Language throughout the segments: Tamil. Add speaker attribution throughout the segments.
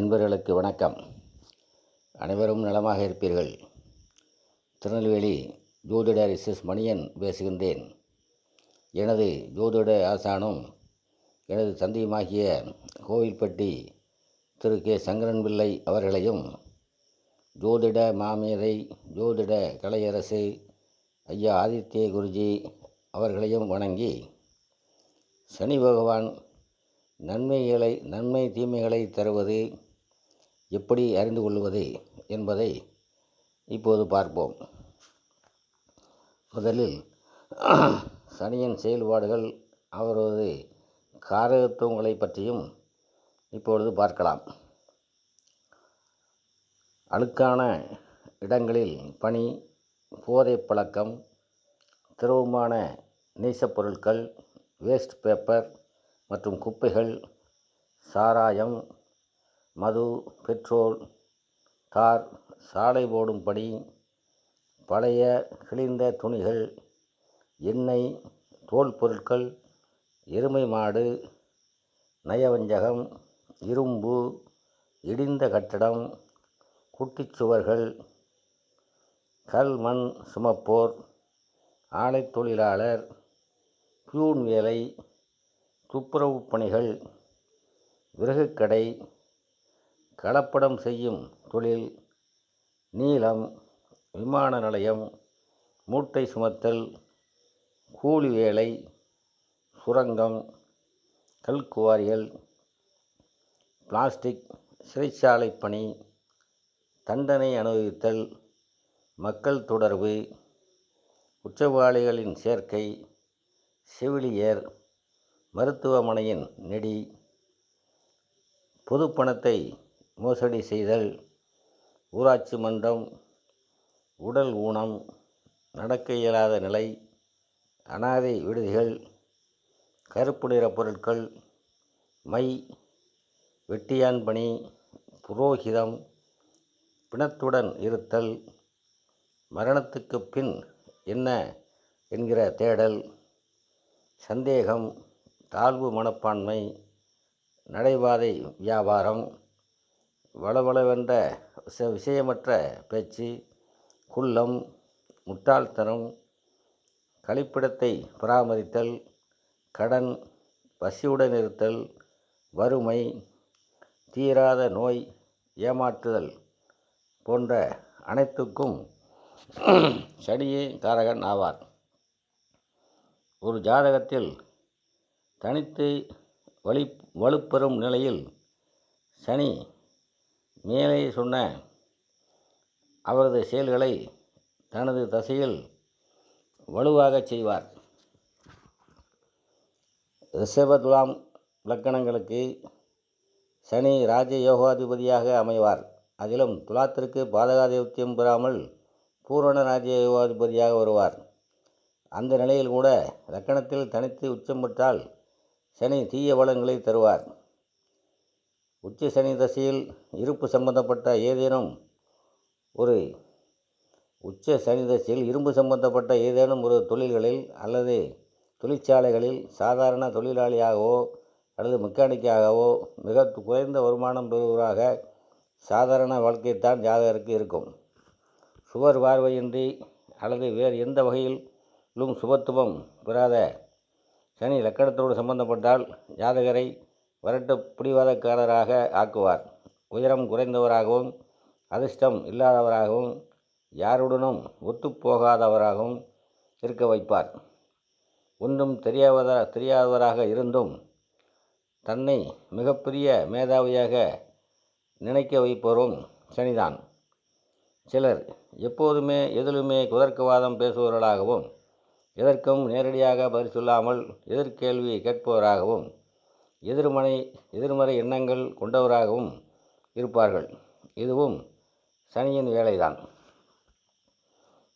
Speaker 1: நண்பர்களுக்கு வணக்கம். அனைவரும் நலமாக இருப்பீர்கள். திருநெல்வேலி ஜோதிடர் எஸ் எஸ் மணியன் பேசுகின்றேன். எனது ஜோதிட ஆசானும் எனது தந்தையுமாகிய கோவில்பட்டி திரு. கே. சங்கரன் பிள்ளை அவர்களையும் ஜோதிட மாமேதை ஜோதிட கலையரசு ஐயா ஆதித்ய குருஜி அவர்களையும் வணங்கி சனி பகவான் நன்மைகளை நன்மை தீமைகளை தருவது எப்படி அறிந்து கொள்வது என்பதை இப்போது பார்ப்போம். முதலில் சனியின் செயல்பாடுகள் அவரது காரகத்துவங்களை பற்றியும் இப்பொழுது பார்க்கலாம். அழுக்கான இடங்களில் பனி போதை பழக்கம் திரவமான நீசப் பொருட்கள் வேஸ்ட் பேப்பர் மற்றும் குப்பைகள் சாராயம் மது பெட்ரோல் தார் சாலை போடும்படி பழைய கிழிந்த துணிகள் எண்ணெய் தோல் பொருட்கள் எருமை மாடு நயவஞ்சகம் இரும்பு இடிந்த கட்டடம் குட்டிச்சுவர்கள் கல் மண் சுமப்போர் ஆலைத் தொழிலாளர் பியூன் வேலை துப்புரவு பணிகள் விறகுக்கடை கலப்படம் செய்யும் தொழில் நீளம் விமான நிலையம் மூட்டை சுமத்தல் கூலி வேலை சுரங்கம் கல்குவாரிகள் பிளாஸ்டிக் சிறைச்சாலை பணி தண்டனை அனுபவித்தல் மக்கள் தொடர்பு குற்றவாளிகளின் சேர்க்கை செவிலியர் மருத்துவமனையின் நெடி பொது பணத்தை மோசடி செய்தல் ஊராட்சி மன்றம் உடல் ஊனம் நடக்க இயலாத நிலை அனாதை விடுதிகள் கருப்பு நிற பொருட்கள் மை வெட்டியான் பணி புரோகிதம் பிணத்துடன் இருத்தல் மரணத்துக்கு பின் என்ன என்கிற தேடல் சந்தேகம் தாழ்வு மனப்பான்மை நடைபாதை வியாபாரம் வளவளவென்ற விஷ- விஷயமற்ற பேச்சு குள்ளம் முட்டாள்தனம் கழிப்பிடத்தை பராமரித்தல் கடன் பசியுடன் இருத்தல் வறுமை தீராத நோய் ஏமாற்றுதல் போன்ற அனைத்துக்கும் சனியே காரகன் ஆவார். ஒரு ஜாதகத்தில் தனித்து வலி வலுப்பெறும் நிலையில் சனி மேலே சொன்ன அவரது செயல்களை தனது தசையில் வலுவாகச் செய்வார். ரிஷபதுலாம் லக்கணங்களுக்கு சனி ராஜ யோகாதிபதியாக அமைவார். அதிலும் துலாத்திற்கு பாதகாதிபத்தியம் பெறாமல் பூரண ராஜ்ய யோகாதிபதியாக வருவார். அந்த நிலையில் கூட லக்கணத்தில் தனித்து உச்சம் பெற்றால் சனி தீய வளங்களை தருவார். உச்ச சனி தசையில் இருப்பு சம்பந்தப்பட்ட ஏதேனும் ஒரு உச்ச சனி தசையில் இரும்பு சம்பந்தப்பட்ட ஏதேனும் ஒரு தொழில்களில் அல்லது தொழிற்சாலைகளில் சாதாரண தொழிலாளியாகவோ அல்லது மெக்கானிக்காகவோ மிக குறைந்த வருமானம் பெறுவதாக சாதாரண வாழ்க்கைத்தான் ஜாதகருக்கு இருக்கும். சுவர் பார்வையின்றி அல்லது வேறு எந்த வகையிலும் சுபத்துவம் பெறாத சனி லக்கணத்தோடு சம்பந்தப்பட்டால் ஜாதகரை வரட்டு பிடிவாதக்காரராக ஆக்குவார். உயரம் குறைந்தவராகவும் அதிர்ஷ்டம் இல்லாதவராகவும் யாருடனும் ஒத்துப்போகாதவராகவும் இருக்க வைப்பார். ஒன்றும் தெரியாத தெரியாதவராக இருந்தும் தன்னை மிகப்பெரிய மேதாவியாக நினைக்க வைப்பவரும் சனிதான். சிலர் எப்போதுமே எதிலுமே குதர்க்கவாதம் பேசுபவர்களாகவும் எதற்கும் நேரடியாக பதில் சொல்லாமல் எதிர்கேள்வி கேட்பவராகவும் எதிர்மறை எதிர்மறை எண்ணங்கள் கொண்டவராகவும் இருப்பார்கள். இதுவும் சனியின் வேலைதான்.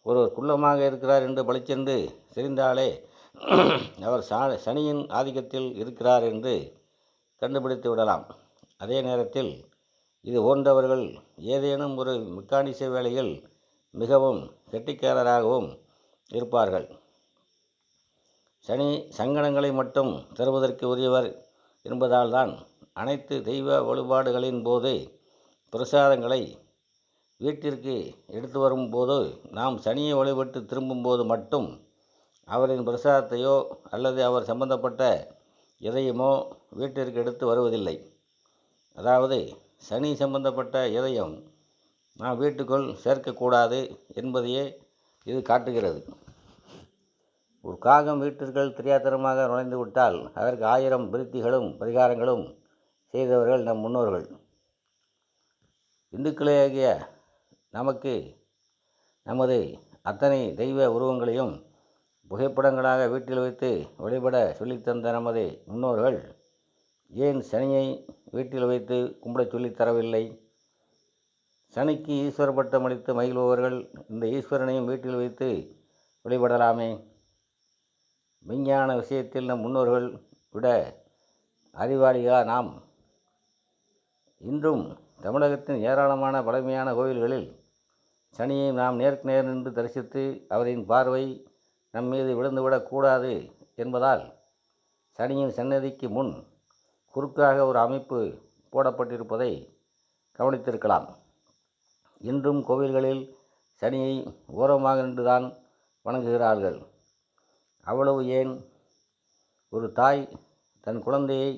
Speaker 1: ஒருவர் குள்ளமாக இருக்கிறார் என்று பளிச்சென்று தெரிந்தாலே அவர் சா சனியின் ஆதிக்கத்தில் இருக்கிறார் என்று கண்டுபிடித்து விடலாம். அதே நேரத்தில் இது போன்றவர்கள் ஏதேனும் ஒரு மெக்கானிச வேலையில் மிகவும் கெட்டிக்காரராகவும் இருப்பார்கள். சனி சங்கடங்களை மட்டும் தருவதற்கு உரியவர் என்பதால் தான் அனைத்து தெய்வ வழிபாடுகளின் போது பிரசாதங்களை வீட்டிற்கு எடுத்து வரும்போது நாம் சனியை வழிபட்டு திரும்பும்போது மட்டும் அவரின் பிரசாதத்தையோ அல்லது அவர் சம்பந்தப்பட்ட எதையுமோ வீட்டிற்கு எடுத்து வருவதில்லை. அதாவது சனி சம்பந்தப்பட்ட எதையும் நாம் வீட்டுக்குள் சேர்க்கக்கூடாது என்பதையே இது காட்டுகிறது. ஒரு காகம் வீட்டிற்குள் தெரியாத்தனமாக நுழைந்து விட்டால் அதற்கு ஆயிரம் விருத்திகளும் பரிகாரங்களும் செய்தவர்கள் நம் முன்னோர்கள். இந்துக்களாகிய நமக்கு நமது அத்தனை தெய்வ உருவங்களையும் புகைப்படங்களாக வீட்டில் வைத்து வழிபட சொல்லித்தந்த நமது முன்னோர்கள் ஏன் சனியை வீட்டில் வைத்து கும்பிடச் சொல்லித் தரவில்லை? சனிக்கு ஈஸ்வர பட்டம் அளித்து மகிழ்பவர்கள் இந்த ஈஸ்வரனையும் வீட்டில் வைத்து வழிபடலாமே? விஞ்ஞான விஷயத்தில் நம் முன்னோர்கள் விட அறிவாளியா நாம். இன்றும் தமிழகத்தின் ஏராளமான பழமையான கோவில்களில் சனியை நாம் நேருக்கு நேர் நின்று தரிசித்து அவரின் பார்வை நம் மீது விழுந்துவிடக்கூடாது என்பதால் சனியின் சன்னதிக்கு முன் குறுக்காக ஒரு அமைப்பு போடப்பட்டிருப்பதை கவனித்திருக்கலாம். இன்றும் கோவில்களில் சனியை ஓரமாக நின்றுதான் வணங்குகிறார்கள். அவ்வளவு ஏன்? ஒரு தாய் தன் குழந்தையை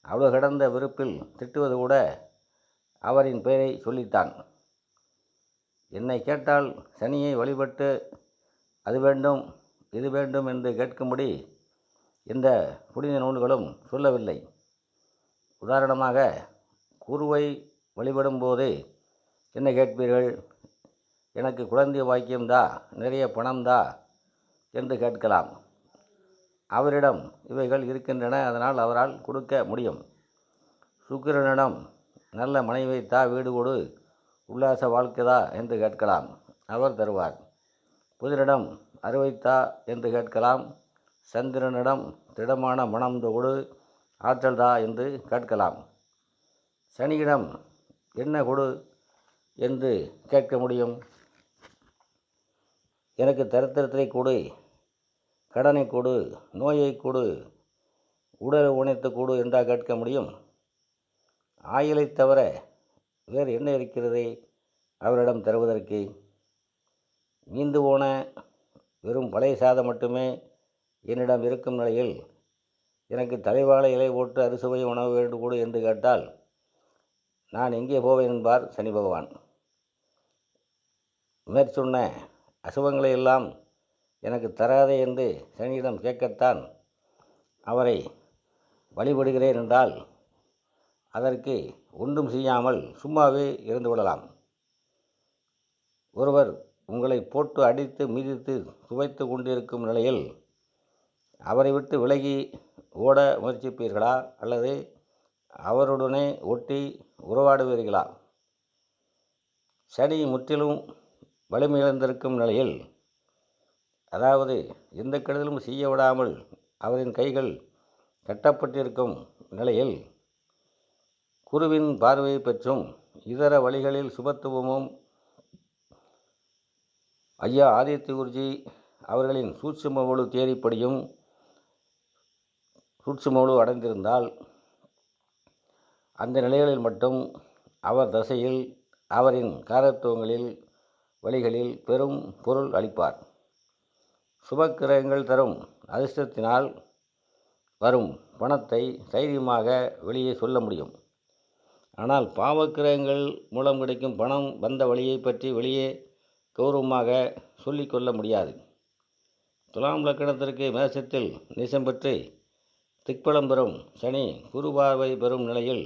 Speaker 1: அவ்வளவு கடந்த வெறுப்பில் திட்டுவது கூட அவரின் பெயரை சொல்லித்தான். என்னை கேட்டால் சனியை வழிபட்டு அது வேண்டும் இது வேண்டும் என்று கேட்கும்படி இந்த புனித நூல்களும் சொல்லவில்லை. உதாரணமாக குருவை வழிபடும் போது என்ன கேட்பீர்கள்? எனக்கு குழந்தை பாக்கியம்தா நிறைய பணம்தா என்று கேட்கலாம். அவரிடம் இவைகள் இருக்கின்றன அதனால் அவரால் கொடுக்க முடியும். சுக்கிரனிடம் நல்ல மனைவி தா வீடு கொடு உல்லாச வாழ்க்கைதா என்று கேட்கலாம். அவர் தருவார். புதனிடம் அறுவைத்தா என்று கேட்கலாம். சந்திரனிடம் திடமான மனம் கொடு ஆற்றல் தா என்று கேட்கலாம். சனியிடம் என்ன கொடு என்று கேட்க முடியும். எனக்கு தரித்திரத்தை கொடு கடனை கொடு நோயை கொடு உடல் உணைத்து கொடு என்றா கேட்க முடியும்? ஆயிலை தவிர வேறு என்ன இருக்கிறதே? அவரிடம் தருவதற்கு மீந்து போன வெறும் பழைய சாதம் மட்டுமே என்னிடம் இருக்கும் நிலையில் எனக்கு தலைவாழை இலை போட்டு அறுசுவை உணவு வேண்டும் கூடு என்று கேட்டால் நான் எங்கே போவேன் என்பார் சனி பகவான். மேற்சொன்ன அசுவங்களை எல்லாம் எனக்கு தராதே என்று சனியிடம் கேட்கத்தான் அவரை வழிபடுகிறேன் என்றால் அதற்கு ஒன்றும் செய்யாமல் சும்மாவே இருந்து விடலாம். ஒருவர் உங்களை போட்டு அடித்து மிதித்து துவைத்து கொண்டிருக்கும் நிலையில் அவரை விட்டு விலகி ஓட முயற்சிப்பீர்களா? அல்லது அவருடனே ஒட்டி உறவாடுவீர்களா? சனி முற்றிலும் வலிமையிழந்திருக்கும் நிலையில் அதாவது எந்த கெடுதலும் செய்ய விடாமல் அவரின் கைகள் கட்டப்பட்டிருக்கும் நிலையில் குருவின் பார்வையை பெற்றும் இதர வழிகளில் சுபத்துவமும் ஐயா ஆதித்ய குருஜி அவர்களின் சூட்சுமமுழு தேரிப்படியும் சூட்சுமமுழு அடைந்திருந்தால் அந்த நிலைகளில் மட்டும் அவர் தசையில் அவரின் காரத்துவங்களில் வழிகளில் பெரும் பொருள் அளிப்பார். சுபக்கிரகங்கள் தரும் அதிர்ஷ்டத்தினால் வரும் பணத்தை தைரியமாக வெளியே சொல்ல முடியும். ஆனால் பாவக்கிரகங்கள் மூலம் கிடைக்கும் பணம் வந்த வழியை பற்றி வெளியே கௌரவமாக சொல்லிக் கொள்ள முடியாது. துலாம் லக்கணத்திற்கு மேசத்தில் நீசம் பெற்று திக்பலம் பெறும் சனி குரு பார்வை பெறும் நிலையில்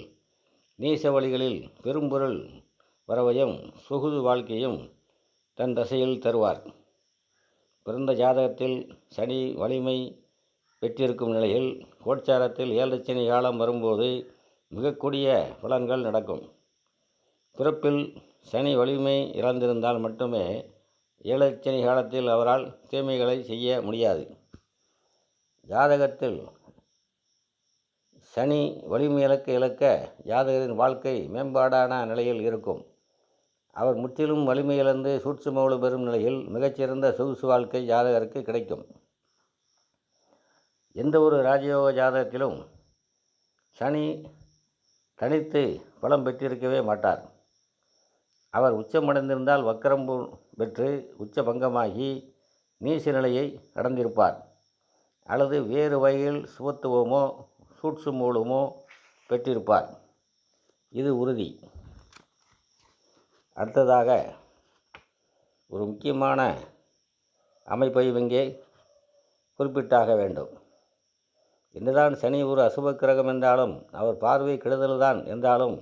Speaker 1: நீச வழிகளில் பெரும்பொருள் வரவையும் சொகுது வாழ்க்கையும் தன் தசையில் தருவார். பிறந்த ஜாதகத்தில் சனி வலிமை பெற்றிருக்கும் நிலையில் கோட்சாரத்தில் ஏழரை சனி காலம் வரும்போது மிகக்கூடிய பலன்கள் நடக்கும். பிறப்பில் சனி வலிமை இழந்திருந்தால் மட்டுமே ஏழச்சனி காலத்தில் அவரால் தீமைகளை செய்ய முடியாது. ஜாதகத்தில் சனி வலிமை இழக்க இழக்க ஜாதகரின் வாழ்க்கை மேம்பாடான நிலையில் இருக்கும். அவர் முற்றிலும் வலிமையிலிருந்து சூட்சுமவுளு பெறும் நிலையில் மிகச்சிறந்த சொகுசு வாழ்க்கை ஜாதகருக்கு கிடைக்கும். எந்த ஒரு ராஜயோக ஜாதகத்திலும் சனி தனித்து பலம் பெற்றிருக்கவே மாட்டார். அவர் உச்சமடைந்திருந்தால் வக்கரம் பெற்று உச்ச பங்கமாகி நீச நிலையை அடைந்திருப்பார். அல்லது வேறு வகையில் சுபத்துவமோ சூட்சுமூலமோ பெற்றிருப்பார். இது உறுதி. அடுத்ததாக ஒரு முக்கியமான அமைப்பையும் இங்கே குறிப்பிட்டாக வேண்டும். என்னதான் சனி ஒரு அசுப கிரகம் என்றாலும் அவர் பார்வை கெடுதல்தான் என்றாலும்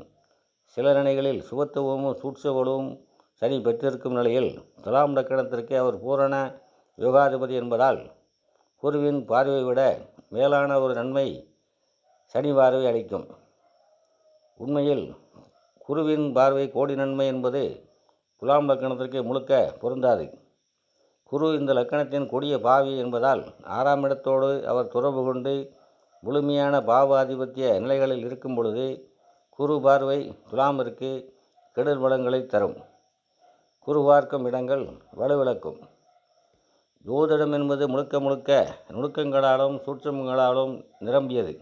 Speaker 1: சில நிலைகளில் சுபத்துவமும் சூட்சவலும் சனி பெற்றிருக்கும் நிலையில் துலாம் லக்கணத்திற்கு அவர் பூரண யோகாதிபதி என்பதால் குருவின் பார்வை விட மேலான ஒரு நன்மை சனி பார்வை அளிக்கும். உண்மையில் குருவின் பார்வை கோடி நன்மை என்பது துலாம் லக்கணத்திற்கு முழுக்க பொருந்தாது. குரு இந்த லக்கணத்தின் கொடிய பாவி என்பதால் ஆறாம் இடத்தோடு அவர் தொடர்பு கொண்டு முழுமையான பாவாதிபத்திய நிலைகளில் இருக்கும் பொழுது குரு பார்வை துலாமிற்கு கெடுதல் வளங்களை தரும். குரு பார்க்கும் இடங்கள் வலுவிளக்கும். ஜோதிடம் என்பது முழுக்க முழுக்க நுணுக்கங்களாலும் சூட்சமங்களாலும் நிரம்பியது.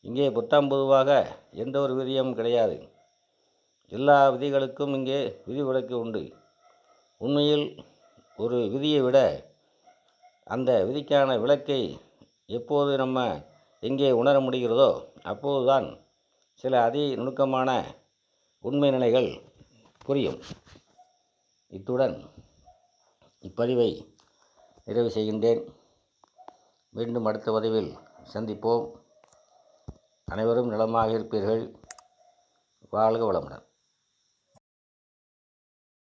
Speaker 1: இங்கே புத்தாம் பொதுவாக எந்த ஒரு விதியும் கிடையாது. எல்லா விதிகளுக்கும் இங்கே விதிவிலக்கு உண்டு. உண்மையில் ஒரு விதியை விட அந்த விதிக்கான விளக்கை எப்போது நம்ம எங்கே உணர முடிகிறதோ அப்போதுதான் சில அதி நுணுக்கமான உண்மை நிலைகள் புரியும். இத்துடன் இப்பதிவை நிறைவு செய்கின்றேன். மீண்டும் அடுத்த பதிவில் சந்திப்போம். அனைவரும் நலமாக இருப்பீர்கள். வாழ்க வளமுடன்.